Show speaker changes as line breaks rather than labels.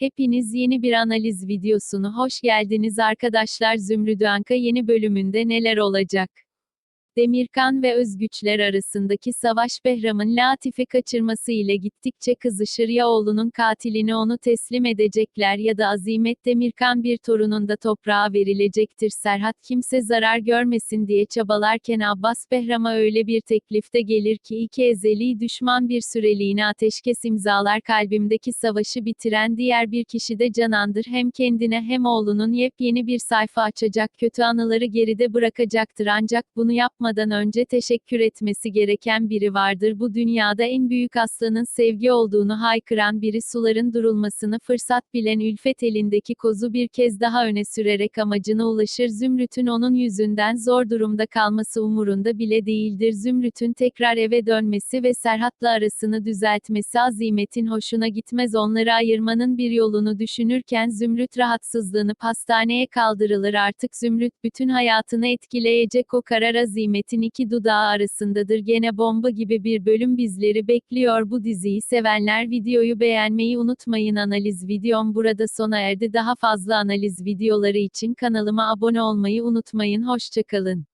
Hepiniz yeni bir analiz videosunu hoş geldiniz arkadaşlar Zümrüdü Anka yeni bölümünde neler olacak? Demirkan ve Özgüçler arasındaki savaş Behram'ın Latif'i kaçırması ile gittikçe kızışır ya oğlunun katilini onu teslim edecekler ya da Azimet Demirkan bir torunun da toprağa verilecektir. Serhat kimse zarar görmesin diye çabalarken Abbas Behram'a öyle bir teklifte gelir ki iki ezeli düşman bir süreliğine ateşkes imzalar kalbimdeki savaşı bitiren diğer bir kişi de Canan'dır. Hem kendine hem oğlunun yepyeni bir sayfa açacak kötü anıları geride bırakacaktır. Ancak bunu yapmadan önce teşekkür etmesi gereken biri vardır. Bu dünyada en büyük aslanın sevgi olduğunu haykıran biri suların durulmasını fırsat bilen Ülfet elindeki kozu bir kez daha öne sürerek amacına ulaşır. Zümrüt'ün onun yüzünden zor durumda kalması umurunda bile değildir. Zümrüt'ün tekrar eve dönmesi ve Serhat'la arasını düzeltmesi Azimet'in hoşuna gitmez onları ayırmanın bir yolunu düşünürken Zümrüt rahatsızlığını hastaneye kaldırılır artık Zümrüt bütün hayatını etkileyecek o karar Azimet'in iki dudağı arasındadır. Gene bomba gibi bir bölüm bizleri bekliyor. Bu diziyi sevenler videoyu beğenmeyi unutmayın. Analiz videom burada sona erdi. Daha fazla analiz videoları için kanalıma abone olmayı unutmayın. Hoşçakalın